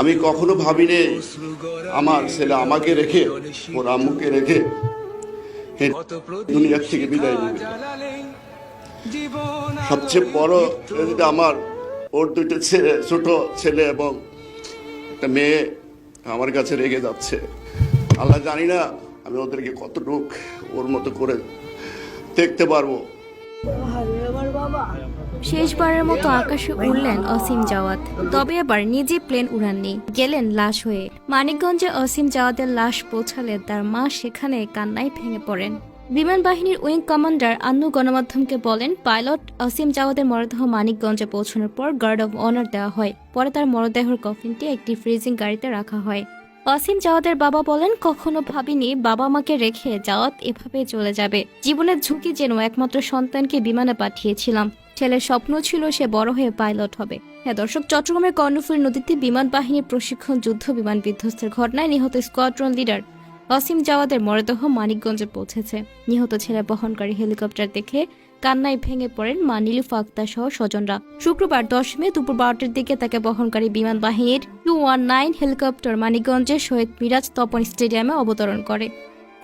আমি কখনো ভাবিনি আমার ছেলে আমাকে রেখে, ওর আম্মুকে রেখে দুনিয়ার থেকে বিদায় নেবে। সবচেয়ে বড় যেটা আমার, ওর দুটো ছেলে, ছোট ছেলে এবং একটা মেয়ে আমার কাছে রেগে যাচ্ছে, আল্লাহ জানি না আমি ওদেরকে কতটুক ওর মতো করে দেখতে পারব। শেষবারের মতো আকাশে উড়লেন অসীম জাওয়াত। তবে এবার নিজে প্লেন উড়াননি, গেলেন লাশ হয়ে। মানিকগঞ্জে অসীম জাওয়াতের লাশ পৌঁছালে তার মা সেখানে কান্নায় ভেঙে পড়েন। বিমান বাহিনীর উইং কমান্ডার আন্নু গণমাধ্যমকে বলেন, পাইলট অসীম জাওয়াদের মরদেহ মানিকগঞ্জে পৌঁছানোর পর গার্ড অব অনার দেওয়া হয়। পরে তার মরদেহের কফিনটি একটি ফ্রিজিং গাড়িতে রাখা হয়। অসীম জাওয়াদের বাবা বলেন, কখনো ভাবিনি বাবা মাকে রেখে জাওয়াত এভাবে চলে যাবে। জীবনের ঝুঁকি যেন একমাত্র সন্তানকে বিমানে পাঠিয়েছিলাম। ছেলের স্বপ্ন ছিল সে বড় হয়ে পাইলট হবে। হ্যাঁ দর্শক, চট্টগ্রামের কর্ণফুলী নদীতে বিমান বাহিনীর প্রশিক্ষণ যুদ্ধ, বিমান বিধ্বস্তের ঘটনায় নিহত স্কোয়াড্রন লিডার অসীম জাওয়াদের মরদেহ মানিকগঞ্জে পৌঁছেছে। নিহত ছেলে বহনকারী হেলিকপ্টার দেখে কান্নায় ভেঙে পড়েন মা নীলুফা আক্তার সহ স্বজনরা। শুক্রবার দশ মে দুপুর বারোটার দিকে তাকে বহনকারী বিমান বাহিনীর টু ওয়ান নাইন হেলিকপ্টার মানিকগঞ্জের শহীদ মিরাজ তপন স্টেডিয়ামে অবতরণ করে।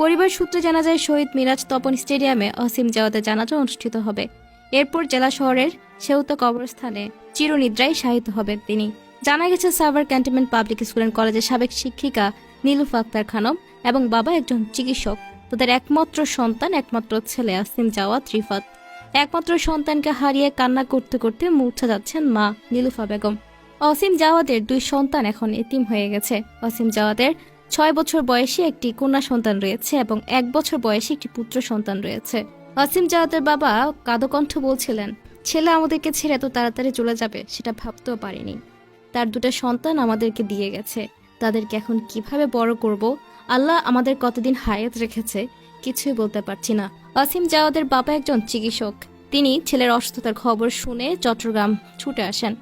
পরিবার সূত্রে জানা যায় শহীদ মিরাজ তপন স্টেডিয়ামে অসীম জাওয়াদের জানাজা অনুষ্ঠিত হবে। এরপর জেলা শহরের সেউতা কবরস্থানে চিরনিদ্রায় শায়িত হবেন তিনি। জানা গেছে, Savar cantonment public school and কলেজের সাবেক শিক্ষিকা নীলুফা আক্তার খানম এবং বাবা একজন চিকিৎসক। তাদের একমাত্র সন্তান, একমাত্র ছেলে আসিম জাওয়াত রিফাত। একমাত্র সন্তানকে হারিয়ে কান্না করতে করতে মূর্ছা যাচ্ছেন মা নীলুফা বেগম। অসীম জাওয়াদের দুই সন্তান এখন এতিম হয়ে গেছে। অসীম জাওয়াদের ছয় বছর বয়সী একটি কন্যা সন্তান রয়েছে এবং এক বছর বয়সী একটি পুত্র সন্তান রয়েছে। অসীম জাওয়াদের বাবা কাদকণ্ঠ বলছিলেন, ছেলে আমাদেরকে ছেড়ে এত তাড়াতাড়ি চলে যাবে, সেটা ভাবতেও পারিনি। তার দুটো সন্তান আমাদেরকে দিয়ে গেছে। তাদেরকে এখন কীভাবে বড় করব? আল্লাহ আমাদের কতদিন হায়াত রেখেছে? কিছুই বলতে পারছি না। অসীম জাওয়াদের বাবা একজন চিকিৎসক। তিনি ছেলের অসুস্থতার খবর শুনে চট্টগ্রাম ছুটে আসেন।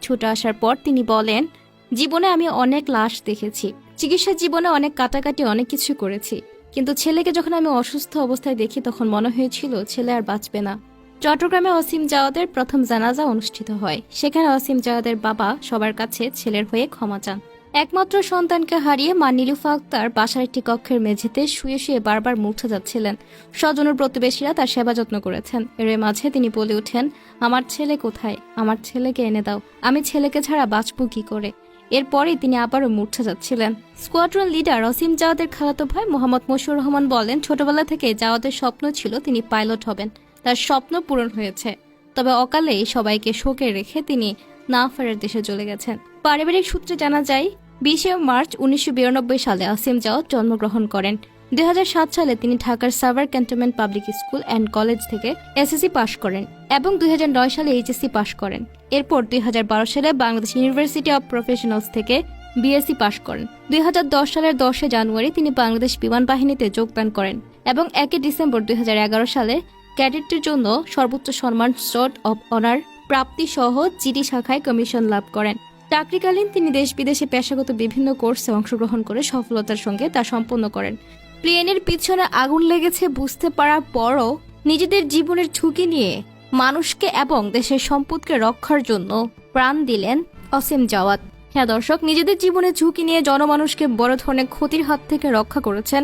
ছুটে আসার পর তিনি বলেন, জীবনে আমি অনেক লাশ দেখেছি। চিকিৎসা জীবনে অনেক কাটাকাটি অনেক কিছু করেছি। কিন্তু ছেলেকে যখন আমি অসুস্থ অবস্থায় দেখি, তখন মনে হয়েছিল ছেলে আর বাঁচবে না। চট্টগ্রামে অসীম জাওয়াদের প্রথম জানাজা অনুষ্ঠিত হয়। সেখানে অসীম জাওয়াদের বাবা সবার কাছে ছেলের হয়ে ক্ষমা চান। একমাত্র সন্তানকে হারিয়ে মা নীলুফা আক্তার বাসার একটি কক্ষের মেঝেতে শুয়ে শুয়ে বারবার মূর্ছা যাচ্ছিলেন। স্বজনের প্রতিবেশীরা তার সেবা যত্ন করেছেন। এর মাঝে তিনি বলে ওঠেন আমার ছেলে কোথায়? আমার ছেলেকে এনে দাও। আমি ছেলেকে ছাড়া বাঁচব কি করে? এরপরেই তিনি আবারও মূর্ছা যাচ্ছিলেন। স্কোয়াড্রন লিডার অসীম জাওয়াদের খালাতো ভাই মোহাম্মদ মশিউর রহমান বলেন, ছোটবেলা থেকে জাওয়াদের স্বপ্ন ছিল তিনি পাইলট হবেন। তার স্বপ্ন পূরণ হয়েছে। তবে অকালেই সবাইকে শোকে রেখে তিনি না ফেরার দেশে চলে গেছেন। পারিবারিক সূত্রে জানা যায় বিশে মার্চ উনিশশো বিরানব্বই সালে আসিম জাওয়াত জন্মগ্রহণ করেন। দুই হাজার সাত সালে তিনি ঢাকার Savar cantonment public school and college থেকে এসএসসি পাশ করেন এবং দুই হাজার নয় সালে এইচএসসি পাশ করেন। এরপর দুই হাজার বারো সালে বাংলাদেশ ইউনিভার্সিটি অব প্রফেশনালস থেকে বিএসসি পাশ করেন। দুই হাজার দশ সালের দশে জানুয়ারি তিনি বাংলাদেশ বিমান বাহিনীতে যোগদান করেন এবং একই ডিসেম্বর দুই হাজার এগারো সালে ক্যাডেটদের জন্য সর্বোচ্চ সম্মান স্টট অব অনার প্রাপ্তি সহ জিডি শাখায় কমিশন লাভ করেন। চাকরিকালীন তিনি দেশ বিদেশে পেশাগত বিভিন্ন কোর্সে অংশগ্রহণ করে সফলতার সঙ্গে তা সম্পন্ন করেন। প্লেনের পিছনে আগুন লেগেছে বুঝতে পারার পরও নিজেদের জীবনের ঝুঁকি নিয়ে মানুষকে এবং দেশের সম্পদকে রক্ষার জন্য প্রাণ দিলেন অসীম জাওয়াত। হ্যাঁ দর্শক, নিজেদের জীবনের ঝুঁকি নিয়ে জনমানুষকে বড় ধরনের ক্ষতির হাত থেকে রক্ষা করেছেন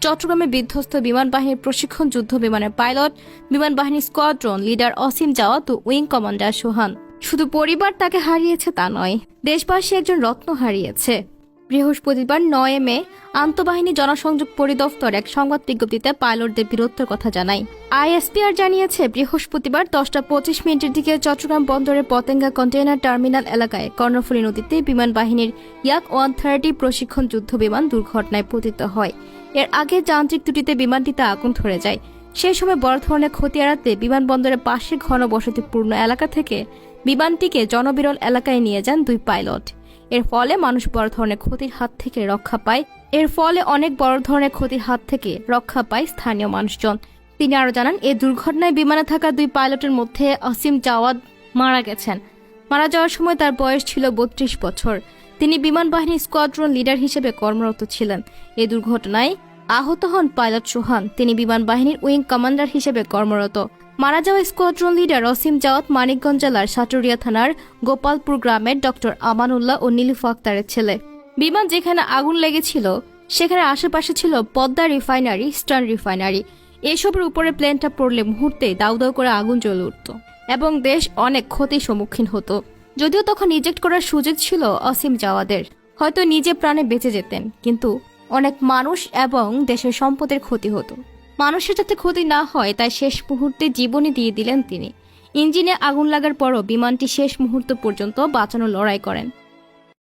চট্টগ্রামে বিধ্বস্ত বিমান বাহিনীর প্রশিক্ষণ যুদ্ধ বিমানের পাইলট, বিমান বাহিনীর স্কোয়াড্রন লিডার অসীম জাওয়াত ও উইং কমান্ডার সোহান। শুধু পরিবার তাকে হারিয়েছে তা নয়, দেশবাসী একজন রত্ন হারিয়েছে। বৃহস্পতিবার নয় মে, আন্তঃবাহিনী জনসংযোগ পরিদপ্তর এক সংবাদ বিজ্ঞপ্তিতে পাইলটদের বীরত্বের কথা জানায়। আইএসপিআর জানিয়েছে, বৃহস্পতিবার দশটা পঁচিশ মিনিটের দিকে চট্টগ্রাম বন্দরের পতেঙ্গা কন্টেইনার টার্মিনাল এলাকায় কর্ণফুলী নদীতে বিমান বাহিনীর ইয়াক ওয়ান থার্টি প্রশিক্ষণ যুদ্ধ বিমান দুর্ঘটনায় পতিত হয়। এর আগে যান্ত্রিক ত্রুটিতে বিমানটিতে আগুন ধরে যায়। সেই সময় বড় ধরনের ক্ষতি এড়াতে বিমানবন্দরের পাশে ঘন বসতিপূর্ণ এলাকা থেকে বিমানটিকে জনবিরল এলাকায় নিয়ে যান দুই পাইলট। এর ফলে মানুষ বড় ধরনের ক্ষতির হাত থেকে রক্ষা পায়। এর ফলে অনেক বড় ধরনের ক্ষতির হাত থেকে রক্ষা পায় স্থানীয় মানুষজন। তিনি আরও জানান এই দুর্ঘটনায় বিমানে থাকা দুই পাইলটের মধ্যে অসীম জাওয়াদ মারা গেছেন। মারা যাওয়ার সময় তার বয়স ছিল বত্রিশ বছর। তিনি বিমান বাহিনী স্কোয়াড্রন লিডার হিসেবে কর্মরত ছিলেন। এই দুর্ঘটনায় আহত হন পাইলট সোহান। তিনি বিমান বাহিনীর উইং কমান্ডার হিসেবে কর্মরত। মারা যাওয়া স্কোয়াড্রন লিডার অসীম জাওয়াত মানিকগঞ্জ জেলার সাটুরিয়া থানার গোপালপুর গ্রামের ডক্টর আমানুল্লাহ ও নীলুফা আক্তারের ছেলে। বিমান যেখানে আগুন লেগেছিল, সেখানে আশেপাশে ছিল পদ্মা রিফাইনারি স্টার্ন রিফাইনারি। এসবের উপরে প্লেনটা পড়লে মুহূর্তে দাউ দাউ করে আগুন জ্বলে উঠত এবং দেশ অনেক ক্ষতির সম্মুখীন হতো। যদিও তখন ইজেক্ট করার সুযোগ ছিল অসীম জাওয়াদের, হয়তো নিজে প্রাণে বেঁচে যেতেন, কিন্তু অনেক মানুষ এবং দেশের সম্পদের ক্ষতি হতো। মানুষের যাতে ক্ষতি না হয়, তাই শেষ মুহূর্তে জীবনই দিয়ে দিলেন তিনি। ইঞ্জিনে আগুন লাগার পরও বিমানটি শেষ মুহূর্ত পর্যন্ত বাঁচানো লড়াই করেন।